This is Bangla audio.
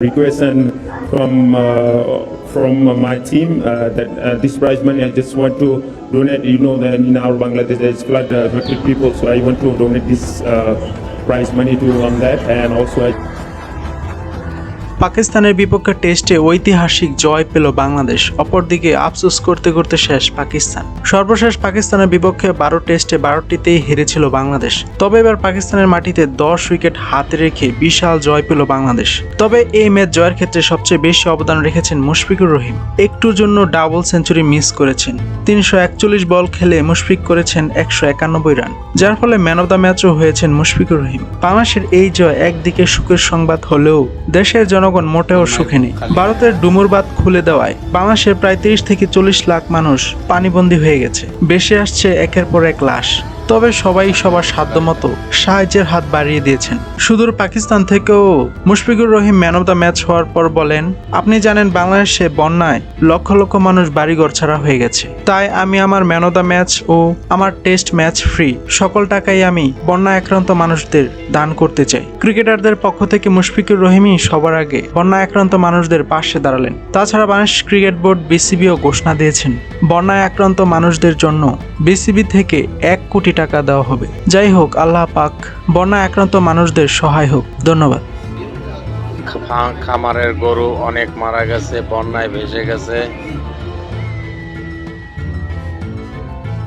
request and from uh, from my team uh, that uh, this prize money I just want to donate. You know that in our Bangladesh there is flood uh, affected people, so I want to donate this uh, prize money to on that, and also I পাকিস্তানের বিপক্ষে টেস্টে ঐতিহাসিক জয় পেল বাংলাদেশ, অপরদিকে আফসোস করতে করতে শেষ পাকিস্তান। সর্বশেষ পাকিস্তানের বিপক্ষে বারো টেস্টে বারোটিতেই হেরেছিল বাংলাদেশ। তবে এবার পাকিস্তানের মাটিতে দশ উইকেট হাতে রেখে বিশাল জয় পেল বাংলাদেশ। তবে এই ম্যাচ জয়ের ক্ষেত্রে সবচেয়ে বেশি অবদান রেখেছেন মুশফিকুর রহিম। একটুর জন্য ডাবল সেঞ্চুরি মিস করেছেন। তিনশো একচল্লিশ বল খেলে মুশফিক করেছেন একশো একানব্বই রান, যার ফলে ম্যান অব দ্য ম্যাচও হয়েছেন মুশফিকুর রহিম। বাংলাদেশের এই জয় একদিকে সুখের সংবাদ হলেও দেশের জনগণ মোটেও সুখে নেই। ভারতের ডুমুর বাঁধ খুলে দেওয়ায় বাংলাদেশের প্রায় তিরিশ থেকে চল্লিশ লাখ মানুষ পানিবন্দী হয়ে গেছে। বেশি আসছে একের পর এক লাশ। তবে সবাই সবার সাধ্যমতো সাহায্যের হাত বাড়িয়ে দিয়েছেন। সুদূর পাকিস্তান থেকেও Mushfiqur Rahim man of the match হওয়ার পর বলেন, আপনি জানেন বাংলাদেশে বন্যায় লক্ষ লক্ষ মানুষ বাড়িঘর ছাড়া হয়ে গেছে। তাই আমি আমার ম্যান অব দ্য ম্যাচ ও আমার টেস্ট ম্যাচ ফ্রি। সকল টাকাই আমি বন্যা আক্রান্ত মানুষদের দান করতে চাই। ক্রিকেটারদের পক্ষ থেকে মুশফিকুর রহিমই সবার আগে বন্যা আক্রান্ত মানুষদের পাশে দাঁড়ালেন। তাছাড়া বাংলাদেশ ক্রিকেট বোর্ড বিসিবিও ঘোষণা দিয়েছেন, বন্যায় আক্রান্ত মানুষদের জন্য বিসিবি থেকে এক কোটি টাকা দেওয়া হবে। যাই হোক, আল্লাহ পাক বন্যা আক্রান্ত মানুষদের সহায় হোক। ধন্যবাদ। খামারের গরু অনেক মারা গেছে, বন্যায় ভেসে গেছে।